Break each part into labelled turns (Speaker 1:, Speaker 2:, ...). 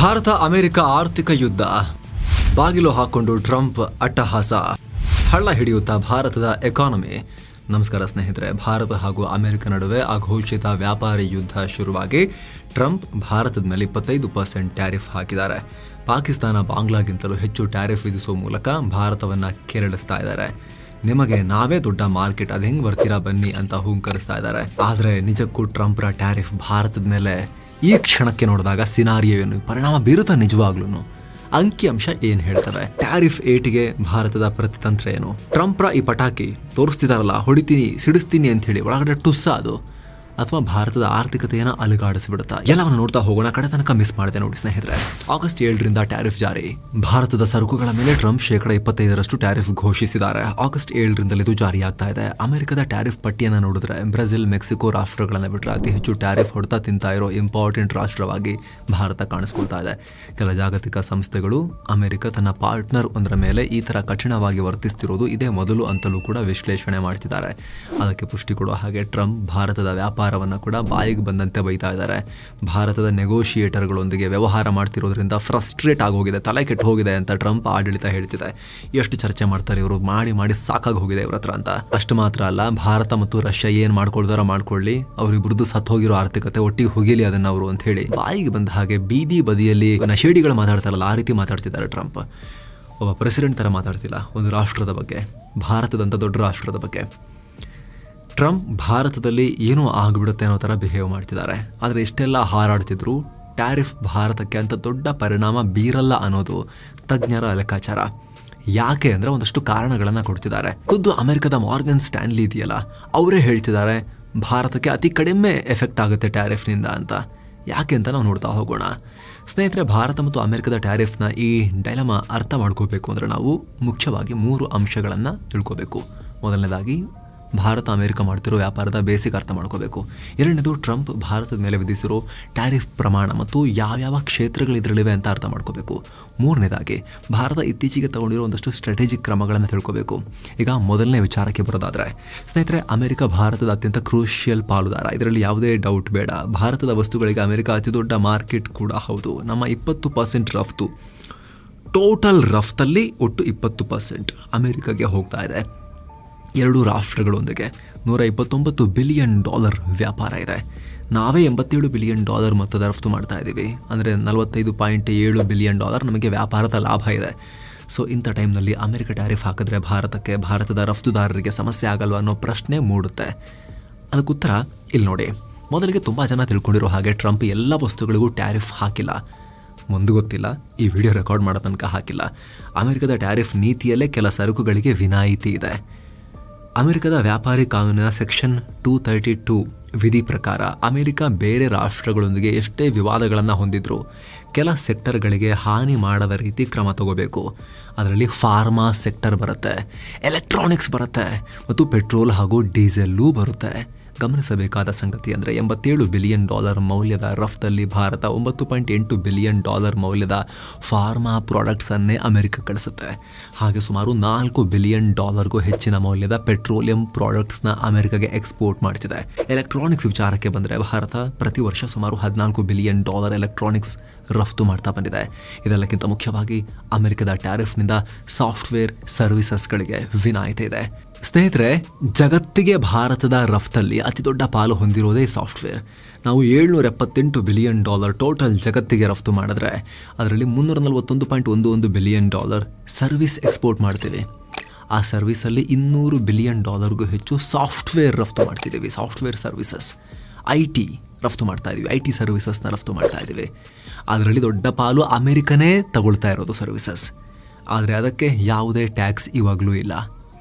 Speaker 1: Bharat America ಆರ್ಥಿಕ ಯುದ್ಧ. ಬಾಗಿಲು ಹಾಕೊಂಡು ಟ್ರಂಪ್ ಅಟ್ಟಹಾಸ. ಹಳ್ಳ ಹಿಡಿಯುತ್ತಾ ಭಾರತದ ಎಕಾನಮಿ. ನಮಸ್ಕಾರ ಸ್ನೇಹಿತರೆ, ಭಾರತ ಹಾಗೂ ಅಮೆರಿಕ ನಡುವೆ ಅಘೋಷಿತ ವ್ಯಾಪಾರಿ ಯುದ್ಧ ಶುರುವಾಗಿ ಟ್ರಂಪ್ ಭಾರತದ ಮೇಲೆ ಇಪ್ಪತ್ತೈದು ಪರ್ಸೆಂಟ್ ಟ್ಯಾರಿಫ್ ಹಾಕಿದ್ದಾರೆ. ಪಾಕಿಸ್ತಾನ ಬಾಂಗ್ಲಾಗಿಂತಲೂ ಹೆಚ್ಚು ಟ್ಯಾರಿಫ್ ವಿಧಿಸುವ ಮೂಲಕ ಭಾರತವನ್ನು ಕೆರಳಿಸ್ತಾ ಇದ್ದಾರೆ. ನಿಮಗೆ ನಾವೇ ದೊಡ್ಡ ಮಾರ್ಕೆಟ್, ಅದು ಹೆಂಗೆ ಬರ್ತೀರಾ ಬನ್ನಿ ಅಂತ ಹೂಂಕರಿಸ್ತಾ ಇದ್ದಾರೆ. ಆದರೆ ನಿಜಕ್ಕೂ ಟ್ರಂಪ್ರ ಟ್ಯಾರಿಫ್ ಭಾರತದ ಮೇಲೆ ಈ ಕ್ಷಣಕ್ಕೆ ನೋಡಿದಾಗ ಸಿನಾರಿಯೋ ಏನು? ಪರಿಣಾಮ ಬೀರುತ್ತಾ ನಿಜವಾಗ್ಲೂ ಅಂಕಿಅಂಶ ಏನು ಹೇಳ್ತಾರೆ? ಟ್ಯಾರಿಫ್ ಏಟಿಗೆ ಭಾರತದ ಪ್ರತಿತಂತ್ರ ಏನು? ಟ್ರಂಪ್ರ ಈ ಪಟಾಕಿ ತೋರಿಸ್ತಿದಾರಲ್ಲ, ಹೊಡಿತೀನಿ, ಸಿಡಿಸ್ತೀನಿ ಅಂತ ಹೇಳಿ ಒಳಗಡೆ ಟುಸ್ಸ ಅದು. ಅಥವಾ ಭಾರತದ ಆರ್ಥಿಕತೆಯನ್ನು ಅಲುಗಾಡಿಸಿಬಿಡುತ್ತಾ? ಎಲ್ಲವನ್ನು ನೋಡ್ತಾ ಹೋಗೋಣ. ಕಡೆ ತನಕ ಮಿಸ್ ಮಾಡಿದೆ ನೋಡಿ ಸ್ನೇಹಿತರೆ. ಆಗಸ್ಟ್ ಏಳರಿಂದ ಟ್ಯಾರಿಫ್ ಜಾರಿ. ಭಾರತದ ಸರಕುಗಳ ಮೇಲೆ ಟ್ರಂಪ್ ಶೇಕಡ ಇಪ್ಪತ್ತೈದರಷ್ಟು ಟ್ಯಾರಿಫ್ ಘೋಷಿಸಿದ್ದಾರೆ. ಆಗಸ್ಟ್ ಏಳರಿಂದಲೇ ಇದು ಜಾರಿಯಾಗ್ತಾ ಇದೆ. ಅಮೆರಿಕದ ಟ್ಯಾರಿಫ್ ಪಟ್ಟಿಯನ್ನು ನೋಡಿದ್ರೆ ಬ್ರೆಜಿಲ್, ಮೆಕ್ಸಿಕೋ ರಾಷ್ಟ್ರಗಳನ್ನು ಬಿಟ್ಟರೆ ಅತಿ ಹೆಚ್ಚು ಟ್ಯಾರಿಫ್ ಹೊಡ್ತಾ ತಿಂತಾ ಇರೋ ಇಂಪಾರ್ಟೆಂಟ್ ರಾಷ್ಟ್ರವಾಗಿ ಭಾರತ ಕಾಣಿಸ್ಕೊಳ್ತಾ ಇದೆ. ಕೆಲ ಜಾಗತಿಕ ಸಂಸ್ಥೆಗಳು, ಅಮೆರಿಕ ತನ್ನ ಪಾರ್ಟ್ನರ್ ಒಂದರ ಮೇಲೆ ಈ ತರ ಕಠಿಣವಾಗಿ ವರ್ತಿಸ್ತಿರೋದು ಇದೇ ಮೊದಲು ಅಂತಲೂ ಕೂಡ ವಿಶ್ಲೇಷಣೆ ಮಾಡ್ತಿದ್ದಾರೆ. ಅದಕ್ಕೆ ಪುಷ್ಟಿ ಕೊಡುವ ಹಾಗೆ ಟ್ರಂಪ್ ಭಾರತದ ವ್ಯಾಪಾರವನ್ನು ಕೂಡ ಬಾಯಿಗೆ ಬಂದಂತೆ ಬೈತಾ ಇದ್ದಾರೆ. ಭಾರತದ ನೆಗೋಷಿಯೇಟರ್ಗಳೊಂದಿಗೆ ವ್ಯವಹಾರ ಮಾಡ್ತಿರೋದ್ರಿಂದ ಫ್ರಸ್ಟ್ರೇಟ್ ಆಗೋಗಿದೆ ತಲೆ ಕೆಟ್ಟು ಹೋಗಿದೆ ಅಂತ ಟ್ರಂಪ್ ಆಡಳಿತ ಹೇಳ್ತಿದೆ. ಎಷ್ಟು ಚರ್ಚೆ ಮಾಡ್ತಾರೆ ಇವರು? ಮಾಡಿ ಮಾಡಿ ಸಾಕಾಗಿ ಹೋಗಿದೆ ಇವ್ರ ಹತ್ರ ಅಂತ. ಅಷ್ಟು ಮಾತ್ರ ಅಲ್ಲ, ಭಾರತ ಮತ್ತು ರಷ್ಯಾ ಏನು ಮಾಡ್ಕೊಳ್ತಾರೋ ಮಾಡ್ಕೊಳ್ಳಿ. ಅವ್ರಿಬ್ರದ್ದು ಸತ್ ಹೋಗಿರೋ ಆರ್ಥಿಕತೆ ಒಟ್ಟಿಗೆ ಹೋಗಿಲಿ ಅದನ್ನ ಅವರು ಅಂತ ಹೇಳಿ. ಬಾಯಿಗೆ ಬಂದ ಹಾಗೆ ಬೀದಿ ಬದಿಯಲ್ಲಿ ನಶೇಡಿಗಳು ಮಾತಾಡ್ತಾರಲ್ಲ, ಆ ರೀತಿ ಮಾತಾಡ್ತಿದ್ದಾರೆ ಟ್ರಂಪ್. ಒಬ್ಬ ಪ್ರೆಸಿಡೆಂಟ್ ತರ ಮಾತಾಡ್ತಿಲ್ಲ, ಒಂದು ರಾಷ್ಟ್ರದ ಬಗ್ಗೆ. ಭಾರತದಂತ ದೊಡ್ಡ ರಾಷ್ಟ್ರದ ಬಗ್ಗೆ. ಟ್ರಂಪ್ ಭಾರತದಲ್ಲಿ ಏನೂ ಆಗಿಬಿಡುತ್ತೆ ಅನ್ನೋ ಥರ ಬಿಹೇವ್ ಮಾಡ್ತಿದ್ದಾರೆ. ಆದರೆ ಇಷ್ಟೆಲ್ಲ ಹಾರಾಡ್ತಿದ್ರು, ಟ್ಯಾರಿಫ್ ಭಾರತಕ್ಕೆ ಅಂತ ದೊಡ್ಡ ಪರಿಣಾಮ ಬೀರಲ್ಲ ಅನ್ನೋದು ತಜ್ಞರ ಲೆಕ್ಕಾಚಾರ. ಯಾಕೆ ಅಂದರೆ ಒಂದಷ್ಟು ಕಾರಣಗಳನ್ನು ಕೊಡ್ತಿದ್ದಾರೆ. ಖುದ್ದು ಅಮೆರಿಕದ ಮಾರ್ಗನ್ ಸ್ಟ್ಯಾನ್ಲಿ ಇದೆಯಲ್ಲ, ಅವರೇ ಹೇಳ್ತಿದ್ದಾರೆ, ಭಾರತಕ್ಕೆ ಅತಿ ಕಡಿಮೆ ಎಫೆಕ್ಟ್ ಆಗುತ್ತೆ ಟ್ಯಾರಿಫ್ನಿಂದ ಅಂತ. ಯಾಕೆ ಅಂತ ನಾವು ನೋಡ್ತಾ ಹೋಗೋಣ. ಸ್ನೇಹಿತರೆ, ಭಾರತ ಮತ್ತು ಅಮೆರಿಕದ ಟ್ಯಾರಿಫ್ನ ಈ ಡೈಲಮ ಅರ್ಥ ಮಾಡ್ಕೋಬೇಕು ಅಂದರೆ ನಾವು ಮುಖ್ಯವಾಗಿ ಮೂರು ಅಂಶಗಳನ್ನು ತಿಳ್ಕೋಬೇಕು. ಮೊದಲನೇದಾಗಿ ಭಾರತ ಅಮೆರಿಕ ಮಾಡ್ತಿರೋ ವ್ಯಾಪಾರದ ಬೇಸಿಕ್ ಅರ್ಥ ಮಾಡ್ಕೋಬೇಕು. ಎರಡನೇದು ಟ್ರಂಪ್ ಭಾರತದ ಮೇಲೆ ವಿಧಿಸಿರೋ ಟ್ಯಾರಿಫ್ ಪ್ರಮಾಣ ಮತ್ತು ಯಾವ್ಯಾವ ಕ್ಷೇತ್ರಗಳು ಇದರಲ್ಲಿವೆ ಅಂತ ಅರ್ಥ ಮಾಡ್ಕೋಬೇಕು. ಮೂರನೇದಾಗಿ, ಭಾರತ ಇತ್ತೀಚೆಗೆ ತಗೊಂಡಿರೋ ಒಂದಷ್ಟು ಸ್ಟ್ರಾಟಜಿಕ್ ಕ್ರಮಗಳನ್ನು ತಿಳ್ಕೋಬೇಕು. ಈಗ ಮೊದಲನೇ ವಿಚಾರಕ್ಕೆ ಬರೋದಾದರೆ, ಸ್ನೇಹಿತರೆ, ಅಮೆರಿಕ ಭಾರತದ ಅತ್ಯಂತ ಕ್ರೂಷಿಯಲ್ ಪಾಲುದಾರ. ಇದರಲ್ಲಿ ಯಾವುದೇ ಡೌಟ್ ಬೇಡ. ಭಾರತದ ವಸ್ತುಗಳಿಗೆ ಅಮೆರಿಕ ಅತಿ ದೊಡ್ಡ ಮಾರ್ಕೆಟ್ ಕೂಡ ಹೌದು. ನಮ್ಮ ಇಪ್ಪತ್ತು ಪರ್ಸೆಂಟ್ ರಫ್ತು. ಟೋಟಲ್ ರಫ್ತಲ್ಲಿ ಒಟ್ಟು ಇಪ್ಪತ್ತು ಪರ್ಸೆಂಟ್ ಅಮೆರಿಕಾಗೆ ಹೋಗ್ತಾ ಇದೆ. ಎರಡು ರಾಷ್ಟ್ರಗಳೊಂದಿಗೆ ನೂರ ಇಪ್ಪತ್ತೊಂಬತ್ತು ಬಿಲಿಯನ್ ಡಾಲರ್ ವ್ಯಾಪಾರ ಇದೆ. ನಾವೇ ಎಂಬತ್ತೇಳು ಬಿಲಿಯನ್ ಡಾಲರ್ ಮೊತ್ತದ ರಫ್ತು ಮಾಡ್ತಾ ಇದ್ದೀವಿ. ಅಂದರೆ ನಲವತ್ತೈದು ಪಾಯಿಂಟ್ ಏಳು ಬಿಲಿಯನ್ ಡಾಲರ್ ನಮಗೆ ವ್ಯಾಪಾರದ ಲಾಭ ಇದೆ. ಸೊ ಇಂಥ ಟೈಮ್ನಲ್ಲಿ ಅಮೆರಿಕ ಟ್ಯಾರಿಫ್ ಹಾಕಿದ್ರೆ ಭಾರತಕ್ಕೆ ಭಾರತದ ರಫ್ತುದಾರರಿಗೆ ಸಮಸ್ಯೆ ಆಗಲ್ವಾ ಅನ್ನೋ ಪ್ರಶ್ನೆ ಮೂಡುತ್ತೆ. ಅದಕ್ಕೆ ಉತ್ತರ ಇಲ್ಲಿ ನೋಡಿ. ಮೊದಲಿಗೆ ತುಂಬ ಜನ ತಿಳ್ಕೊಂಡಿರೋ ಹಾಗೆ ಟ್ರಂಪ್ ಎಲ್ಲ ವಸ್ತುಗಳಿಗೂ ಟ್ಯಾರಿಫ್ ಹಾಕಿಲ್ಲ. ಮುಂದೆ ಗೊತ್ತಿಲ್ಲ, ಈ ವಿಡಿಯೋ ರೆಕಾರ್ಡ್ ಮಾಡೋ ತನಕ ಹಾಕಿಲ್ಲ. ಅಮೆರಿಕದ ಟ್ಯಾರಿಫ್ ನೀತಿಯಲ್ಲೇ ಕೆಲ ಸರಕುಗಳಿಗೆ ವಿನಾಯಿತಿ ಇದೆ. ಅಮೆರಿಕದ ವ್ಯಾಪಾರಿ ಕಾನೂನಿನ ಸೆಕ್ಷನ್ ಟೂ ತರ್ಟಿ ಟೂ ವಿಧಿ ಪ್ರಕಾರ ಅಮೆರಿಕ ಬೇರೆ ರಾಷ್ಟ್ರಗಳೊಂದಿಗೆ ಎಷ್ಟೇ ವಿವಾದಗಳನ್ನು ಹೊಂದಿದ್ರು ಕೆಲ ಸೆಕ್ಟರ್ಗಳಿಗೆ ಹಾನಿ ಮಾಡದ ರೀತಿ ಕ್ರಮ ತಗೋಬೇಕು. ಅದರಲ್ಲಿ ಫಾರ್ಮಾ ಸೆಕ್ಟರ್ ಬರುತ್ತೆ, ಎಲೆಕ್ಟ್ರಾನಿಕ್ಸ್ ಬರುತ್ತೆ, ಮತ್ತು ಪೆಟ್ರೋಲ್ ಹಾಗೂ ಡೀಸೆಲ್ಲೂ ಬರುತ್ತೆ. ಗಮನಿಸಬೇಕಾದ ಸಂಗತಿ ಅಂದರೆ ಎಂಬತ್ತೇಳು ಬಿಲಿಯನ್ ಡಾಲರ್ ಮೌಲ್ಯದ ರಫ್ತಲ್ಲಿ ಭಾರತ ಒಂಬತ್ತು ಪಾಯಿಂಟ್ ಎಂಟು ಬಿಲಿಯನ್ ಡಾಲರ್ ಮೌಲ್ಯದ ಫಾರ್ಮಾ ಪ್ರಾಡಕ್ಟ್ಸನ್ನೇ ಅಮೆರಿಕ ಕಳಿಸುತ್ತೆ. ಹಾಗೆ ಸುಮಾರು ನಾಲ್ಕು ಬಿಲಿಯನ್ ಡಾಲರ್ಗೂ ಹೆಚ್ಚಿನ ಮೌಲ್ಯದ ಪೆಟ್ರೋಲಿಯಂ ಪ್ರಾಡಕ್ಟ್ಸ್ನ ಅಮೆರಿಕಗೆ ಎಕ್ಸ್ಪೋರ್ಟ್ ಮಾಡ್ತಿದೆ. ಎಲೆಕ್ಟ್ರಾನಿಕ್ಸ್ ವಿಚಾರಕ್ಕೆ ಬಂದರೆ ಭಾರತ ಪ್ರತಿ ವರ್ಷ ಸುಮಾರು ಹದಿನಾಲ್ಕು ಬಿಲಿಯನ್ ಡಾಲರ್ ಎಲೆಕ್ಟ್ರಾನಿಕ್ಸ್ ರಫ್ತು ಮಾಡ್ತಾ ಬಂದಿದೆ. ಇದೆಲ್ಲಕ್ಕಿಂತ ಮುಖ್ಯವಾಗಿ ಅಮೆರಿಕದ ಟ್ಯಾರಿಫ್ನಿಂದ ಸಾಫ್ಟ್ವೇರ್ ಸರ್ವಿಸಸ್ಗಳಿಗೆ ವಿನಾಯಿತಿ ಇದೆ. ಸ್ನೇಹಿತರೆ, ಜಗತ್ತಿಗೆ ಭಾರತದ ರಫ್ತಲ್ಲಿ ಅತಿ ದೊಡ್ಡ ಪಾಲು ಹೊಂದಿರೋದೇ ಸಾಫ್ಟ್ವೇರ್. ನಾವು ಏಳ್ನೂರ ಎಪ್ಪತ್ತೆಂಟು ಬಿಲಿಯನ್ ಡಾಲರ್ ಟೋಟಲ್ ಜಗತ್ತಿಗೆ ರಫ್ತು ಮಾಡಿದ್ರೆ, ಅದರಲ್ಲಿ ಮುನ್ನೂರ ನಲವತ್ತೊಂದು ಪಾಯಿಂಟ್ ಒಂದು ಒಂದು ಬಿಲಿಯನ್ ಡಾಲರ್ ಸರ್ವಿಸ್ ಎಕ್ಸ್ಪೋರ್ಟ್ ಮಾಡ್ತೀವಿ. ಆ ಸರ್ವಿಸಲ್ಲಿ ಇನ್ನೂರು ಬಿಲಿಯನ್ ಡಾಲರ್ಗೂ ಹೆಚ್ಚು ಸಾಫ್ಟ್ವೇರ್ ರಫ್ತು ಮಾಡ್ತಿದ್ದೀವಿ, ಸಾಫ್ಟ್ವೇರ್ ಸರ್ವಿಸಸ್. ಐ ಟಿ ರಫ್ತು ಮಾಡ್ತಾ ಇದ್ದೀವಿ ಐ ಟಿ ಸರ್ವಿಸಸ್ನ ರಫ್ತು ಮಾಡ್ತಾ ಇದ್ದೀವಿ ಅದರಲ್ಲಿ ದೊಡ್ಡ ಪಾಲು ಅಮೆರಿಕನೇ ತಗೊಳ್ತಾ ಇರೋದು ಸರ್ವಿಸಸ್. ಆದರೆ ಅದಕ್ಕೆ ಯಾವುದೇ ಟ್ಯಾಕ್ಸ್ ಇವಾಗಲೂ ಇಲ್ಲ.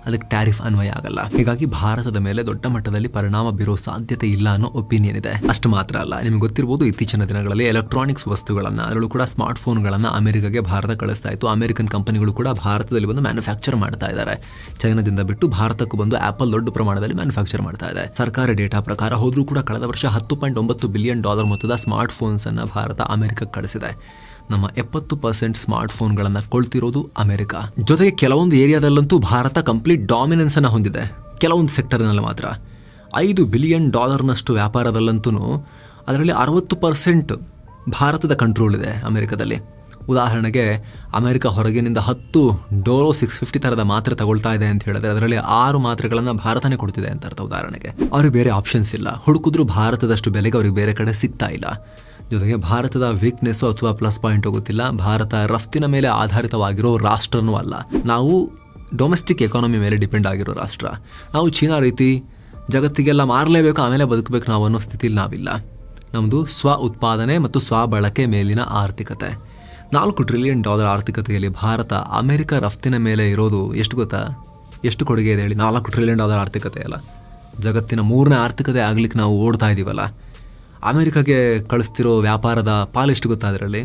Speaker 1: ಅದಕ್ಕೆ ಟ್ಯಾರಿಫ್ ಅನ್ವಯ ಆಗಲ್ಲ. ಹೀಗಾಗಿ ಭಾರತದ ಮೇಲೆ ದೊಡ್ಡ ಮಟ್ಟದಲ್ಲಿ ಪರಿಣಾಮ ಬೀರೋ ಸಾಧ್ಯತೆ ಇಲ್ಲ ಅನ್ನೋ ಒಪಿನಿಯನ್ ಇದೆ. ಅಷ್ಟು ಮಾತ್ರ ಅಲ್ಲ, ನಿಮ್ಗೆ ಗೊತ್ತಿರಬಹುದು ಇತ್ತೀಚಿನ ದಿನಗಳಲ್ಲಿ ಎಲೆಕ್ಟ್ರಾನಿಕ್ಸ್ ವಸ್ತುಗಳನ್ನ, ಅದರಲ್ಲೂ ಕೂಡ ಸ್ಮಾರ್ಟ್ ಫೋನ್ಗಳನ್ನ ಅಮೆರಿಕಾಗೆ ಭಾರತ ಕಳಿಸ್ತಾ ಇತ್ತು. ಅಮೆರಿಕನ್ ಕಂಪನಿಗಳು ಕೂಡ ಭಾರತದಲ್ಲಿ ಬಂದು ಮ್ಯಾನುಫ್ಯಾಕ್ಚರ್ ಮಾಡ್ತಾ ಇದ್ದಾರೆ. ಚೈನಾದಿಂದ ಬಿಟ್ಟು ಭಾರತಕ್ಕೂ ಬಂದು ಆಪಲ್ ದೊಡ್ಡ ಪ್ರಮಾಣದಲ್ಲಿ ಮ್ಯಾನುಫ್ಯಾಕ್ಚರ್ ಮಾಡ್ತಾ ಇದೆ. ಸರ್ಕಾರಿ ಡೇಟಾ ಪ್ರಕಾರ ಹೋದ್ರೂ ಕೂಡ ಕಳೆದ ವರ್ಷ ಹತ್ತು ಪಾಯಿಂಟ್ ಒಂಬತ್ತು ಬಿಲಿಯನ್ ಡಾಲರ್ ಮೊತ್ತದ ಸ್ಮಾರ್ಟ್ ಫೋನ್ಸ್ ಅನ್ನ ಭಾರತ ಅಮೆರಿಕಕ್ಕೆ ಕಳಿಸಿದೆ. ನಮ್ಮ ಎಪ್ಪತ್ತು ಪರ್ಸೆಂಟ್ ಸ್ಮಾರ್ಟ್ ಫೋನ್ಗಳನ್ನು ಕೊಳ್ತಿರೋದು ಅಮೆರಿಕ. ಜೊತೆಗೆ ಕೆಲವೊಂದು ಏರಿಯಾದಲ್ಲಂತೂ ಭಾರತ ಕಂಪ್ಲೀಟ್ ಡಾಮಿನೆನ್ಸ್ ಅನ್ನು ಹೊಂದಿದೆ. ಕೆಲವೊಂದು ಸೆಕ್ಟರ್ನಲ್ಲಿ ಮಾತ್ರ. ಐದು ಬಿಲಿಯನ್ ಡಾಲರ್ನಷ್ಟು ವ್ಯಾಪಾರದಲ್ಲಂತೂ ಅದರಲ್ಲಿ ಅರವತ್ತು ಪರ್ಸೆಂಟ್ ಭಾರತದ ಕಂಟ್ರೋಲ್ ಇದೆ ಅಮೆರಿಕದಲ್ಲಿ. ಉದಾಹರಣೆಗೆ, ಅಮೆರಿಕ ಹೊರಗಿನಿಂದ ಹತ್ತು ಡೋಲೋ ಸಿಕ್ಸ್ ಫಿಫ್ಟಿ ಥರದ ಮಾತ್ರೆ ತಗೊಳ್ತಾ ಇದೆ ಅಂತ ಹೇಳಿದ್ರೆ ಅದರಲ್ಲಿ ಆರು ಮಾತ್ರೆಗಳನ್ನು ಭಾರತನೇ ಕೊಡ್ತಿದೆ ಅಂತ ಅರ್ಥ ಉದಾಹರಣೆಗೆ. ಅವ್ರಿಗೆ ಬೇರೆ ಆಪ್ಷನ್ಸ್ ಇಲ್ಲ. ಹುಡುಕಿದ್ರು ಭಾರತದಷ್ಟು ಬೆಲೆಗೆ ಅವ್ರಿಗೆ ಬೇರೆ ಕಡೆ ಸಿಗ್ತಾ ಇಲ್ಲ. ಜೊತೆಗೆ ಭಾರತದ ವೀಕ್ನೆಸ್ಸು ಅಥವಾ ಪ್ಲಸ್ ಪಾಯಿಂಟ್ ಗೊತ್ತಿಲ್ಲ ಭಾರತ ರಫ್ತಿನ ಮೇಲೆ ಆಧಾರಿತವಾಗಿರೋ ರಾಷ್ಟ್ರನೂ ಅಲ್ಲ. ನಾವು ಡೊಮೆಸ್ಟಿಕ್ ಎಕಾನಮಿ ಮೇಲೆ ಡಿಪೆಂಡ್ ಆಗಿರೋ ರಾಷ್ಟ್ರ. ನಾವು ಚೀನಾ ರೀತಿ ಜಗತ್ತಿಗೆಲ್ಲ ಮಾರಲೇಬೇಕು, ಆಮೇಲೆ ಬದುಕಬೇಕು ನಾವು ಅನ್ನೋ ಸ್ಥಿತಿಲಿ ನಾವಿಲ್ಲ. ನಮ್ಮದು ಸ್ವ ಉತ್ಪಾದನೆ ಮತ್ತು ಸ್ವ ಬಳಕೆ ಮೇಲಿನ ಆರ್ಥಿಕತೆ. ನಾಲ್ಕು ಟ್ರಿಲಿಯನ್ ಡಾಲರ್ ಆರ್ಥಿಕತೆಯಲ್ಲಿ ಭಾರತ ಅಮೆರಿಕ ರಫ್ತಿನ ಮೇಲೆ ಇರೋದು ಎಷ್ಟು ಗೊತ್ತಾ? ಎಷ್ಟು ಕೊಡುಗೆ ಇದೆ ಹೇಳಿ. ನಾಲ್ಕು ಟ್ರಿಲಿಯನ್ ಡಾಲರ್ ಆರ್ಥಿಕತೆ ಅಲ್ಲ. ಜಗತ್ತಿನ ಮೂರನೇ ಆರ್ಥಿಕತೆ ಆಗ್ಲಿಕ್ಕೆ ನಾವು ಓಡ್ತಾ ಇದ್ದೀವಲ್ಲ ಅಮೆರಿಕಾಗೆ ಕಳಿಸ್ತಿರೋ ವ್ಯಾಪಾರದ ಪಾಲೆಷ್ಟು ಗೊತ್ತಾ ಅದರಲ್ಲಿ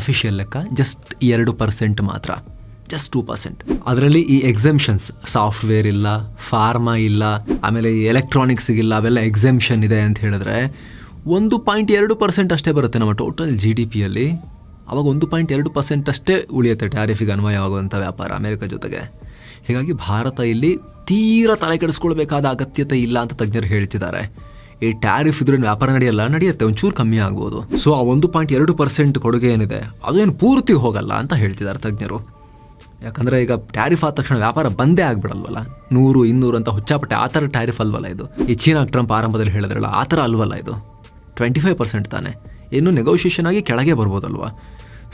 Speaker 1: ಅಫಿಷಿಯಲ್ ಲೆಕ್ಕ ಜಸ್ಟ್ ಎರಡು ಪರ್ಸೆಂಟ್ ಮಾತ್ರ. ಜಸ್ಟ್ ಟೂ ಪರ್ಸೆಂಟ್ ಅದರಲ್ಲಿ ಈ ಎಕ್ಸೆಮ್ಷನ್ಸ್ ಸಾಫ್ಟ್ವೇರ್ ಇಲ್ಲ, ಫಾರ್ಮಾ ಇಲ್ಲ, ಆಮೇಲೆ ಈ ಎಲೆಕ್ಟ್ರಾನಿಕ್ಸ್ಗಿಲ್ಲ ಅವೆಲ್ಲ ಎಕ್ಸೆಂಪ್ಷನ್ ಇದೆ ಅಂತ ಹೇಳಿದ್ರೆ ಒಂದು ಪಾಯಿಂಟ್ ಎರಡು ಪರ್ಸೆಂಟ್ ಅಷ್ಟೇ ಬರುತ್ತೆ ನಮ್ಮ ಟೋಟಲ್ ಜಿ ಡಿ ಪಿಯಲ್ಲಿ ಅವಾಗ ಒಂದು ಪಾಯಿಂಟ್ ಎರಡು ಪರ್ಸೆಂಟ್ ಅಷ್ಟೇ ಉಳಿಯುತ್ತೆ ಟ್ಯಾರಿಫಿಗೆ ಅನ್ವಯವಾಗುವಂಥ ವ್ಯಾಪಾರ ಅಮೆರಿಕ ಜೊತೆಗೆ. ಹೀಗಾಗಿ ಭಾರತ ಇಲ್ಲಿ ತೀರಾ ತಲೆ ಕೆಡಿಸ್ಕೊಳ್ಬೇಕಾದ ಅಗತ್ಯತೆ ಇಲ್ಲ ಅಂತ ತಜ್ಞರು ಹೇಳ್ತಿದ್ದಾರೆ. ಈ ಟ್ಯಾರಿಫ್ ಇದ್ರೆ ವ್ಯಾಪಾರ ನಡೆಯಲ್ಲ, ನಡೆಯುತ್ತೆ, ಒಂಚೂರು ಕಮ್ಮಿ ಆಗ್ಬೋದು. ಸೊ ಆ ಒಂದು ಪಾಯಿಂಟ್ ಎರಡು ಪರ್ಸೆಂಟ್ ಕೊಡುಗೆ ಏನಿದೆ, ಅದೇನು ಪೂರ್ತಿ ಹೋಗಲ್ಲ ಅಂತ ಹೇಳ್ತಿದ್ದಾರೆ ತಜ್ಞರು. ಯಾಕಂದರೆ ಈಗ ಟ್ಯಾರಿಫ್ ಆದ ತಕ್ಷಣ ವ್ಯಾಪಾರ ಬಂದೇ ಆಗ್ಬಿಡಲ್ವಲ್ಲ? ನೂರು, ಇನ್ನೂರು ಅಂತ ಹುಚ್ಚಾಪಟ್ಟೆ ಆ ಥರ ಟ್ಯಾರಿಫ್ ಅಲ್ವಲ್ಲ ಇದು? ಈ ಚೀನಾ ಟ್ರಂಪ್ ಆರಂಭದಲ್ಲಿ ಹೇಳಿದ್ರಲ್ಲ, ಆ ಥರ ಅಲ್ವಲ್ಲ ಇದು? ಟ್ವೆಂಟಿ ಫೈವ್ ಪರ್ಸೆಂಟ್ ತಾನೆ. ಇನ್ನು ನೆಗೋಷಿಯೇಷನ್ ಆಗಿ ಕೆಳಗೆ ಬರ್ಬೋದಲ್ವ?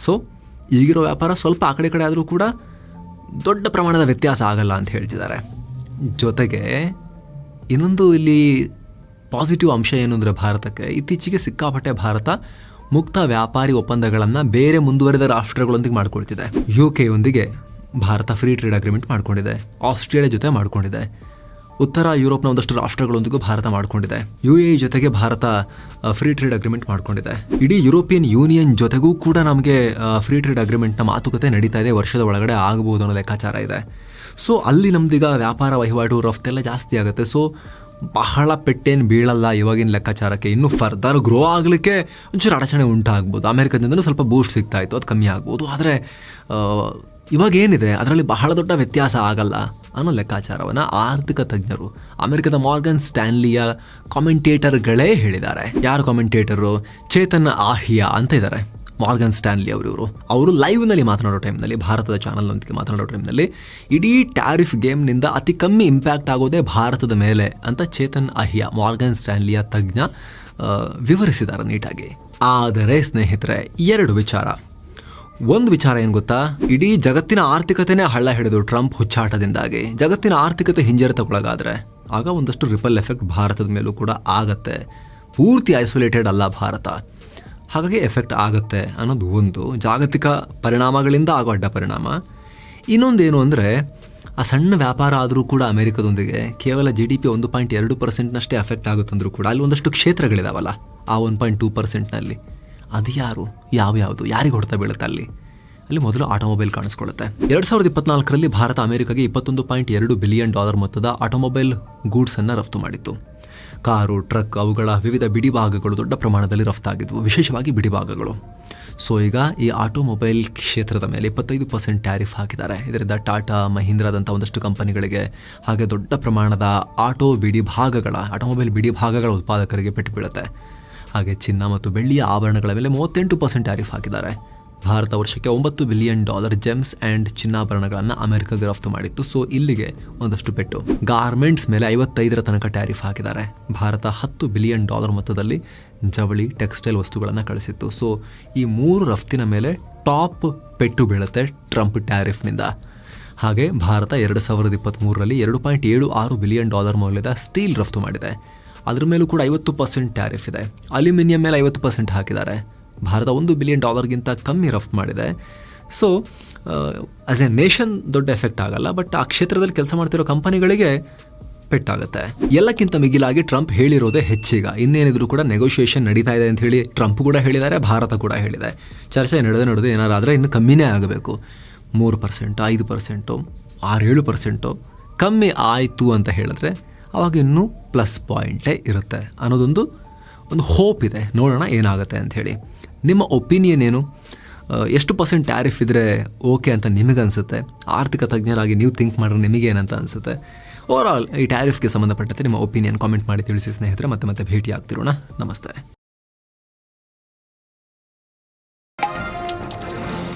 Speaker 1: ಸೊ ಈಗಿರೋ ವ್ಯಾಪಾರ ಸ್ವಲ್ಪ ಆ ಕಡೆ ಕಡೆ ಆದರೂ ಕೂಡ ದೊಡ್ಡ ಪ್ರಮಾಣದ ವ್ಯತ್ಯಾಸ ಆಗಲ್ಲ ಅಂತ ಹೇಳ್ತಿದ್ದಾರೆ. ಜೊತೆಗೆ, ಇನ್ನೊಂದು ಇಲ್ಲಿ ಪಾಸಿಟಿವ್ ಅಂಶ ಏನು ಅಂದರೆ ಭಾರತಕ್ಕೆ? ಇತ್ತೀಚೆಗೆ ಸಿಕ್ಕಾಪಟ್ಟೆ ಭಾರತ ಮುಕ್ತ ವ್ಯಾಪಾರಿ ಒಪ್ಪಂದಗಳನ್ನು ಬೇರೆ ಮುಂದುವರೆದ ರಾಷ್ಟ್ರಗಳೊಂದಿಗೆ ಮಾಡ್ಕೊಳ್ತಿದೆ. ಯು ಕೆಯೊಂದಿಗೆ ಭಾರತ ಫ್ರೀ ಟ್ರೇಡ್ ಅಗ್ರಿಮೆಂಟ್ ಮಾಡಿಕೊಂಡಿದೆ. ಆಸ್ಟ್ರೇಲಿಯಾ ಜೊತೆ ಮಾಡಿಕೊಂಡಿದೆ. ಉತ್ತರ ಯುರೋಪ್ನ ಒಂದಷ್ಟು ರಾಷ್ಟ್ರಗಳೊಂದಿಗೂ ಭಾರತ ಮಾಡಿಕೊಂಡಿದೆ. ಯು ಎ ಜೊತೆಗೆ ಭಾರತ ಫ್ರೀ ಟ್ರೇಡ್ ಅಗ್ರಿಮೆಂಟ್ ಮಾಡಿಕೊಂಡಿದೆ. ಇಡೀ ಯುರೋಪಿಯನ್ ಯೂನಿಯನ್ ಜೊತೆಗೂ ಕೂಡ ನಮಗೆ ಫ್ರೀ ಟ್ರೇಡ್ ಅಗ್ರಿಮೆಂಟ್ನ ಮಾತುಕತೆ ನಡೀತಾ ಇದೆ. ವರ್ಷದ ಒಳಗಡೆ ಆಗಬಹುದು ಅನ್ನೋ ಲೆಕ್ಕಾಚಾರ ಇದೆ. ಸೊ ಅಲ್ಲಿ ನಮ್ದೀಗ ವ್ಯಾಪಾರ ವಹಿವಾಟು ರಫ್ತೆಲ್ಲ ಜಾಸ್ತಿ ಆಗುತ್ತೆ. ಸೊ ಬಹಳ ಪೆಟ್ಟೇನು ಬೀಳಲ್ಲ ಇವಾಗಿನ ಲೆಕ್ಕಾಚಾರಕ್ಕೆ. ಇನ್ನೂ ಫರ್ದರ್ ಗ್ರೋ ಆಗಲಿಕ್ಕೆ ಒಂಚೂರು ಅಡಚಣೆ ಉಂಟಾಗ್ಬೋದು. ಅಮೆರಿಕದಿಂದಲೂ ಸ್ವಲ್ಪ ಬೂಸ್ಟ್ ಸಿಗ್ತಾ ಇತ್ತು ಅದು ಕಮ್ಮಿ ಆಗ್ಬೋದು. ಆದರೆ ಇವಾಗ ಏನಿದೆ ಅದರಲ್ಲಿ ಬಹಳ ದೊಡ್ಡ ವ್ಯತ್ಯಾಸ ಆಗಲ್ಲ ಅನ್ನೋ ಲೆಕ್ಕಾಚಾರವನ್ನು ಆರ್ಥಿಕ ತಜ್ಞರು, ಅಮೆರಿಕದ ಮಾರ್ಗನ್ ಸ್ಟ್ಯಾನ್ಲಿಯ ಕಾಮೆಂಟೇಟರ್ಗಳೇ ಹೇಳಿದ್ದಾರೆ. ಯಾರು ಕಾಮೆಂಟೇಟರು ಚೇತನ್ ಆಹಿಯಾ ಅಂತ ಇದ್ದಾರೆ. ಮಾರ್ಗನ್ ಸ್ಟ್ಯಾನ್ಲಿ ಅವರು ಇವರು ಅವರು ಲೈವ್ನಲ್ಲಿ ಮಾತನಾಡೋ ಟೈಮ್ನಲ್ಲಿ ಭಾರತದ ಚಾನಲ್ನೊಂದಿಗೆ ಮಾತನಾಡೋ ಟೈಮ್ನಲ್ಲಿ ಇಡೀ ಟ್ಯಾರಿಫ್ ಗೇಮ್ನಿಂದ ಅತಿ ಕಮ್ಮಿ ಇಂಪ್ಯಾಕ್ಟ್ ಆಗೋದೇ ಭಾರತದ ಮೇಲೆ ಅಂತ ಚೇತನ್ ಅಹಿಯಾ, ಮಾರ್ಗನ್ ಸ್ಟ್ಯಾನ್ಲಿಯ ತಜ್ಞ ವಿವರಿಸಿದ್ದಾರೆ ನೀಟಾಗಿ. ಆದರೆ ಸ್ನೇಹಿತರೆ, ಎರಡು ವಿಚಾರ. ಒಂದು ವಿಚಾರ ಏನು ಗೊತ್ತಾ? ಇಡೀ ಜಗತ್ತಿನ ಆರ್ಥಿಕತೆನೇ ಹಳ್ಳ ಹಿಡಿದು ಟ್ರಂಪ್ ಹುಚ್ಚಾಟದಿಂದಾಗಿ. ಜಗತ್ತಿನ ಆರ್ಥಿಕತೆ ಹಿಂಜರಿತಕ್ಕೊಳಗಾದರೆ, ಆಗ ಒಂದಷ್ಟು ರಿಪಲ್ ಎಫೆಕ್ಟ್ ಭಾರತದ ಮೇಲೂ ಕೂಡ ಆಗತ್ತೆ. ಪೂರ್ತಿ ಐಸೋಲೇಟೆಡ್ ಅಲ್ಲ ಭಾರತ. ಹಾಗಾಗಿ ಎಫೆಕ್ಟ್ ಆಗುತ್ತೆ ಅನ್ನೋದು ಒಂದು. ಜಾಗತಿಕ ಪರಿಣಾಮಗಳಿಂದ ಆಗೋ ಅಡ್ಡ ಪರಿಣಾಮ. ಇನ್ನೊಂದೇನು ಅಂದರೆ, ಆ ಸಣ್ಣ ವ್ಯಾಪಾರ ಆದರೂ ಕೂಡ ಅಮೆರಿಕದೊಂದಿಗೆ ಕೇವಲ ಜಿ ಡಿ ಪಿ ಒಂದು ಪಾಯಿಂಟ್ ಎರಡು ಪರ್ಸೆಂಟ್ನಷ್ಟೇ ಎಫೆಕ್ಟ್ ಆಗುತ್ತಂದ್ರೂ ಕೂಡ ಅಲ್ಲಿ ಒಂದಷ್ಟು ಕ್ಷೇತ್ರಗಳಿದಾವಲ್ಲ, ಆ ಒನ್ ಪಾಯಿಂಟ್ ಟೂ ಪರ್ಸೆಂಟ್ನಲ್ಲಿ ಅದು ಯಾರು? ಯಾವ್ಯಾವುದು? ಯಾರಿಗೆ ಹೊಡೆತ ಬೀಳುತ್ತೆ ಅಲ್ಲಿ? ಅಲ್ಲಿ ಮೊದಲು ಆಟೋಮೊಬೈಲ್ ಕಾಣಿಸ್ಕೊಳ್ಳುತ್ತೆ. ಎರಡು ಸಾವಿರದ ಇಪ್ಪತ್ನಾಲ್ಕರಲ್ಲಿ ಭಾರತ ಅಮೆರಿಕಾಗೆ ಇಪ್ಪತ್ತೊಂದು ಪಾಯಿಂಟ್ ಎರಡು ಬಿಲಿಯನ್ ಡಾಲರ್ ಮೊತ್ತದ ಆಟೋಮೊಬೈಲ್ ಗೂಡ್ಸನ್ನು ರಫ್ತು ಮಾಡಿತ್ತು. ಕಾರು, ಟ್ರಕ್ ಅವುಗಳ ವಿವಿಧ ಬಿಡಿಭಾಗಗಳು ದೊಡ್ಡ ಪ್ರಮಾಣದಲ್ಲಿ ರಫ್ತಾಗಿದ್ವು ವಿಶೇಷವಾಗಿ ಬಿಡಿಭಾಗಗಳು. ಸೊ, ಈಗ ಈ ಆಟೋಮೊಬೈಲ್ ಕ್ಷೇತ್ರದ ಮೇಲೆ ಇಪ್ಪತ್ತೈದು ಪರ್ಸೆಂಟ್ ಟ್ಯಾರಿಫ್ ಹಾಕಿದ್ದಾರೆ. ಇದರಿಂದ ಟಾಟಾ, ಮಹೀಂದ್ರಾದಂಥ ಒಂದಷ್ಟು ಕಂಪನಿಗಳಿಗೆ ಹಾಗೆ ದೊಡ್ಡ ಪ್ರಮಾಣದ ಆಟೋ ಬಿಡಿಭಾಗಗಳ, ಆಟೋಮೊಬೈಲ್ ಬಿಡಿಭಾಗಗಳ ಉತ್ಪಾದಕರಿಗೆ ಪೆಟ್ಟು ಬೀಳುತ್ತೆ. ಹಾಗೆ ಚಿನ್ನ ಮತ್ತು ಬೆಳ್ಳಿಯ ಆಭರಣಗಳ ಮೇಲೆ ಮೂವತ್ತೆಂಟು ಪರ್ಸೆಂಟ್ ಟ್ಯಾರಿಫ್ ಹಾಕಿದ್ದಾರೆ. ಭಾರತ ವರ್ಷಕ್ಕೆ ಒಂಬತ್ತು ಬಿಲಿಯನ್ ಡಾಲರ್ ಜೆಮ್ಸ್ ಆ್ಯಂಡ್ ಚಿನ್ನಾಭರಣಗಳನ್ನು ಅಮೆರಿಕಾಗೆ ರಫ್ತು ಮಾಡಿತ್ತು. ಸೊ, ಇಲ್ಲಿಗೆ ಒಂದಷ್ಟು ಪೆಟ್ಟು. ಗಾರ್ಮೆಂಟ್ಸ್ ಮೇಲೆ ಐವತ್ತೈದರ ತನಕ ಟ್ಯಾರಿಫ್ ಹಾಕಿದ್ದಾರೆ. ಭಾರತ ಹತ್ತು ಬಿಲಿಯನ್ ಡಾಲರ್ ಮೊತ್ತದಲ್ಲಿ ಜವಳಿ ಟೆಕ್ಸ್ಟೈಲ್ ವಸ್ತುಗಳನ್ನು ಕಳಿಸಿತ್ತು. ಸೊ, ಈ ಮೂರು ರಫ್ತಿನ ಮೇಲೆ ಟಾಪ್ ಪೆಟ್ಟು ಬೀಳುತ್ತೆ ಟ್ರಂಪ್ ಟ್ಯಾರಿಫ್ನಿಂದ. ಹಾಗೆ ಭಾರತ ಎರಡು ಸಾವಿರದ ಇಪ್ಪತ್ತ್ಮೂರರಲ್ಲಿ ಎರಡು ಪಾಯಿಂಟ್ ಏಳು ಆರು ಬಿಲಿಯನ್ ಡಾಲರ್ ಮೌಲ್ಯದ ಸ್ಟೀಲ್ ರಫ್ತು ಮಾಡಿದೆ. ಅದ್ರ ಮೇಲೂ ಕೂಡ ಐವತ್ತು ಪರ್ಸೆಂಟ್ ಟ್ಯಾರಿಫ್ ಇದೆ. ಅಲ್ಯೂಮಿನಿಯಂ ಮೇಲೆ ಐವತ್ತು ಪರ್ಸೆಂಟ್ ಹಾಕಿದ್ದಾರೆ. ಭಾರತ ಒಂದು ಬಿಲಿಯನ್ ಡಾಲರ್ಗಿಂತ ಕಮ್ಮಿ ರಫ್ತು ಮಾಡಿದೆ. ಸೊ ಆಸ್ ಎ ನೇಷನ್ ದೊಡ್ಡ ಎಫೆಕ್ಟ್ ಆಗಲ್ಲ ಬಟ್ ಆ ಕ್ಷೇತ್ರದಲ್ಲಿ ಕೆಲಸ ಮಾಡ್ತಿರೋ ಕಂಪನಿಗಳಿಗೆ ಪೆಟ್ಟಾಗುತ್ತೆ. ಎಲ್ಲಕ್ಕಿಂತ ಮಿಗಿಲಾಗಿ ಟ್ರಂಪ್ ಹೇಳಿರೋದೇ ಹೆಚ್ಚೀಗ. ಇನ್ನೇನಿದ್ರು ಕೂಡ ನೆಗೋಷಿಯೇಷನ್ ನಡೀತಾ ಇದೆ ಅಂತ ಹೇಳಿ ಟ್ರಂಪ್ ಕೂಡ ಹೇಳಿದ್ದಾರೆ, ಭಾರತ ಕೂಡ ಹೇಳಿದೆ. ಚರ್ಚೆ ನಡೆದೇ ನಡೆದು ಏನಾರು ಆದರೆ ಇನ್ನು ಕಮ್ಮಿನೇ ಆಗಬೇಕು. ಮೂರು ಪರ್ಸೆಂಟು ಐದು ಪರ್ಸೆಂಟು ಆರು ಏಳು ಪರ್ಸೆಂಟು ಕಮ್ಮಿ ಆಯಿತು ಅಂತ ಹೇಳಿದ್ರೆ ಅವಾಗ ಇನ್ನೂ ಪ್ಲಸ್ ಪಾಯಿಂಟೇ ಇರುತ್ತೆ ಅನ್ನೋದೊಂದು, ಒಂದು ಹೋಪ್ ಇದೆ. ನೋಡೋಣ ಏನಾಗುತ್ತೆ ಅಂತ ಹೇಳಿ. ನಿಮ್ಮ ಒಪಿನಿಯನ್ ಏನು? ಎಷ್ಟು ಪರ್ಸೆಂಟ್ ಟ್ಯಾರಿಫ್ ಇದ್ದರೆ ಓಕೆ ಅಂತ ನಿಮಗೆ ಅನಿಸುತ್ತೆ? ಆರ್ಥಿಕ ತಜ್ಞರಾಗಿ ನೀವು ಥಿಂಕ್ ಮಾಡಿದ್ರೆ ನಿಮಗೆ ಏನಂತ ಅನಿಸುತ್ತೆ? ಓವರ್ ಆಲ್ ಈ ಟ್ಯಾರಿಫ್ಗೆ ಸಂಬಂಧಪಟ್ಟಂತೆ ನಿಮ್ಮ ಒಪಿನಿಯನ್ ಕಾಮೆಂಟ್ ಮಾಡಿ ತಿಳಿಸಿ ಸ್ನೇಹಿತರೆ, ಮತ್ತೆ ಮತ್ತೆ ಭೇಟಿ ಆಗ್ತಿರೋಣ ನಮಸ್ತೆ.